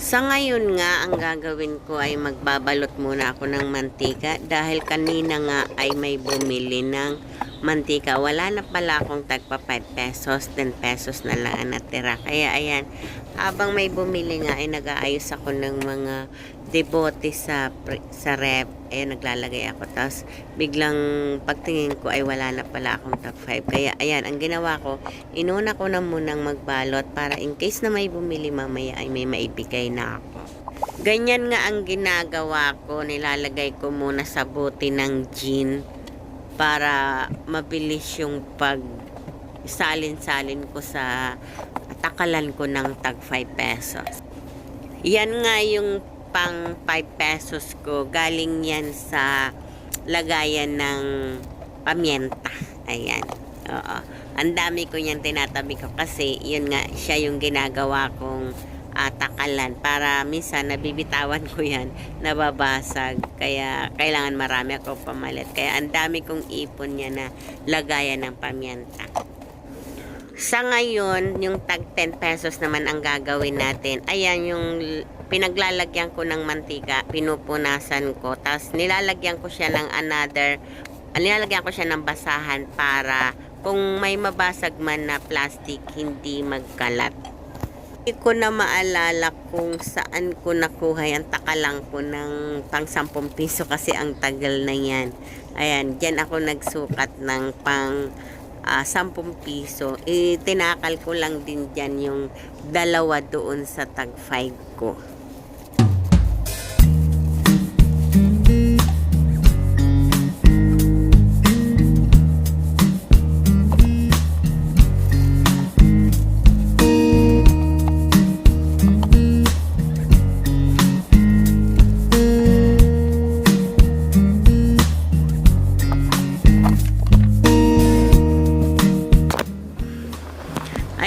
Sa ngayon nga, ang gagawin ko ay magbabalot muna ako ng mantika dahil kanina nga ay may bumili ng mantika. Wala na pala akong tagpa 5 pesos, 10 pesos na lang ang natira. Kaya ayan, habang may bumili nga ay nag-aayos ako ng mga debote sa, sa rep. Ayan, naglalagay ako. Tapos biglang pagtingin ko ay wala na pala akong tag 5. Kaya ayan, ang ginawa ko, inuna ko na munang magbalot para in case na may bumili mamaya ay may maibigay na ako. Ganyan nga ang ginagawa ko. Nilalagay ko muna sa bote ng gin para mabilis yung pag salin-salin ko sa takalan ko ng tag 5 pesos. Yan nga yung pang 5 pesos ko. Galing yan sa lagayan ng pamienta. Ayan. Oo. Ang dami ko yan tinatabi ko kasi yun nga siya yung ginagawa kong ah, takalan para minsan nabibitawan ko yan nababasag kaya kailangan marami ako pamalit kaya ang dami kong ipon niya na lagayan ng pamienta sa ngayon, yung tag 10 pesos naman ang gagawin natin. Ayan, yung pinaglalagyan ko ng mantika, pinupunasan ko. Tapos nilalagyan ko siya ng another, nilalagyan ko siya ng basahan para kung may mabasag man na plastic, hindi magkalat. Hindi ko na maalala kung saan ko nakuha yan. Takalang ko ng pang 10 piso kasi ang tagal na yan. Ayan, dyan ako nagsukat ng pang ah, 10 piso. Eh, tinakal ko lang din dyan yung dalawa doon sa tag 5 ko.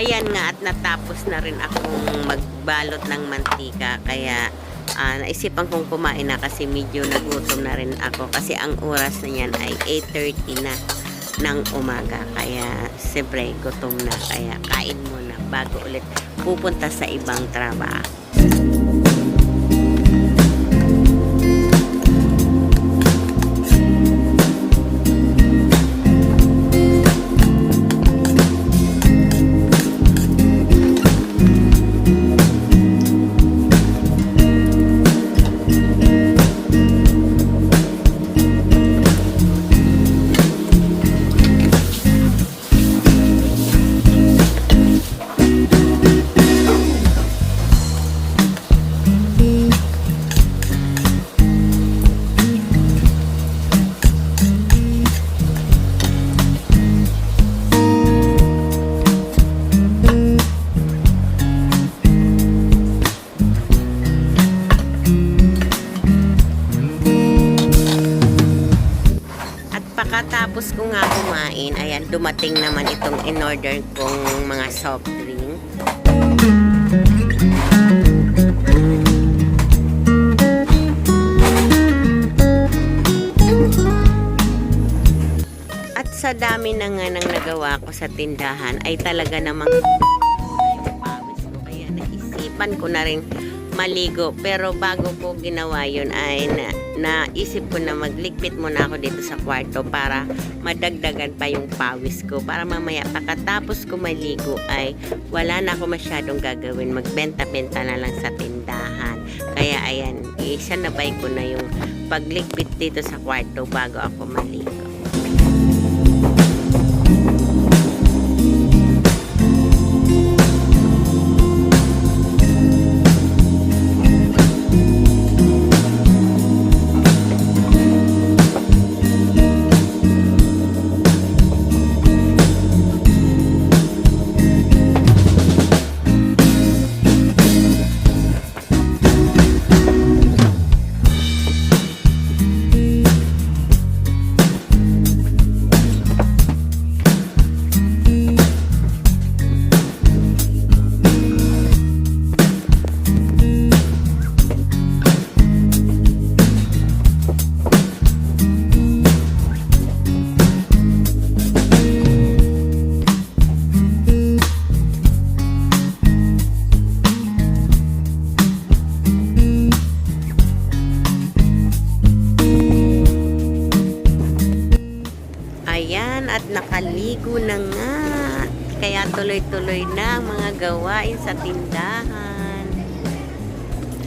Ayan nga at natapos na rin akong magbalot ng mantika. Kaya ah, naisipan kong kumain na kasi medyo nagutom na rin ako. Kasi ang oras na yan ay 8.30 na ng umaga. Kaya siyempre gutom na. Kaya kain muna bago ulit pupunta sa ibang trabaho. Ko nga kumain, ayan, dumating naman itong in-order kong mga soft drink. At sa dami na nga nang nagawa ko sa tindahan, ay talaga namang pawis ko. Kaya naisipan ko na rin maligo. Pero bago ko ginawa yun ay na, naisip ko na magligpit muna ako dito sa kwarto para madagdagan pa yung pawis ko. Para mamaya pagkatapos ko maligo ay wala na ako masyadong gagawin. Magbenta-benta na lang sa tindahan. Kaya ayan, isanabay ko na yung pagligpit dito sa kwarto bago ako maligo. Nakakaligo na nga. Kaya tuloy-tuloy na ang mga gawain sa tindahan.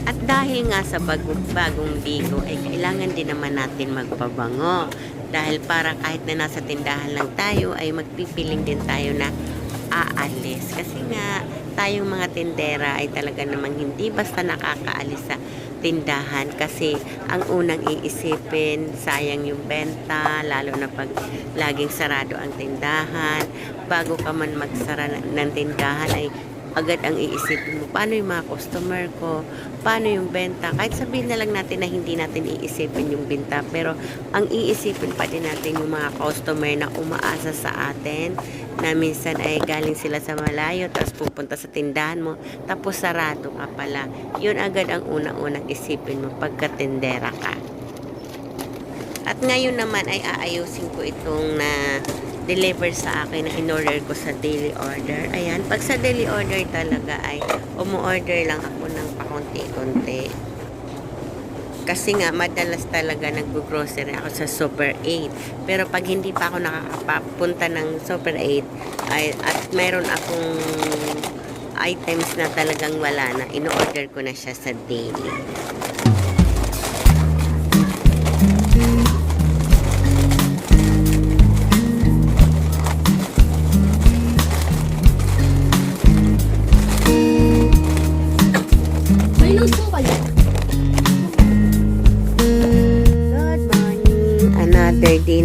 At dahil nga sa bagong, bagong ligo, ay kailangan din naman natin magpabango. Dahil para kahit na nasa tindahan lang tayo, ay magpipiling din tayo na aalis. Kasi nga, tayong mga tindera ay talaga namang hindi basta nakakaalis sa tindahan kasi ang unang iisipin sayang yung benta lalo na pag laging sarado ang tindahan. Bago ka man magsara ng tindahan ay agad ang iisipin mo paano yung mga customer ko? Paano yung benta? Kahit sabihin na lang natin na hindi natin iisipin yung benta pero ang iisipin pa din natin yung mga customer na umaasa sa atin na minsan ay galing sila sa malayo tapos pupunta sa tindahan mo tapos sarado ka pala yun agad ang unang-unang isipin mo pagkatindera ka at ngayon naman ay aayusin ko itong na deliver sa akin na in-order ko sa daily order. Ayan, pag sa daily order talaga ay umu-order lang ako ng pakunti-kunti. Kasi nga, madalas talaga nag-grocery ako sa Super 8. Pero pag hindi pa ako nakakapunta ng Super 8, ay, at mayroon akong items na talagang wala na, in-order ko na siya sa daily.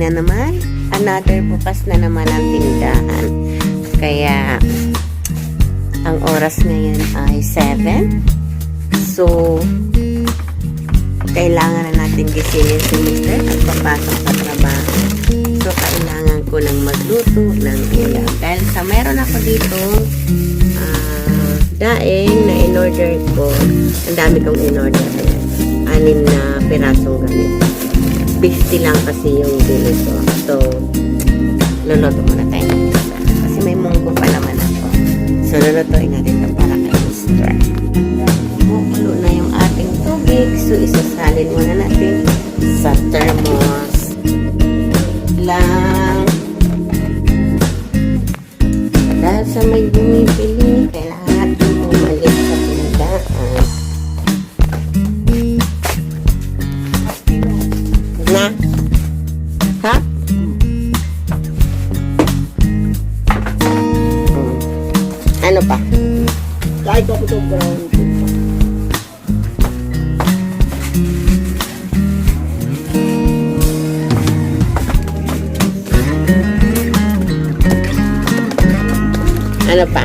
Na naman. Another bukas na naman ang tindahan. Kaya, ang oras ngayon ay 7. So, kailangan na natin gisingin si Mr. at papasok sa trabaho. So, kailangan ko nang magluto ng ulam. Dahil sa meron ako dito, ah, daing na in-order ko. Ang dami kong in-order. Anim na pirasong ganito. 50 lang kasi yung bili ko. So, luluto muna tayo ng isa. Kasi may munggo pa naman ako. So, lulutuin natin ito para kay Mr. Kumukulo na yung ating tubig. So, isasalin muna natin sa thermos lang. Dahil sa may bumibili Ha? Ano pa? Kahit ako itong brown. Ano pa?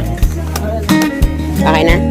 Okay na?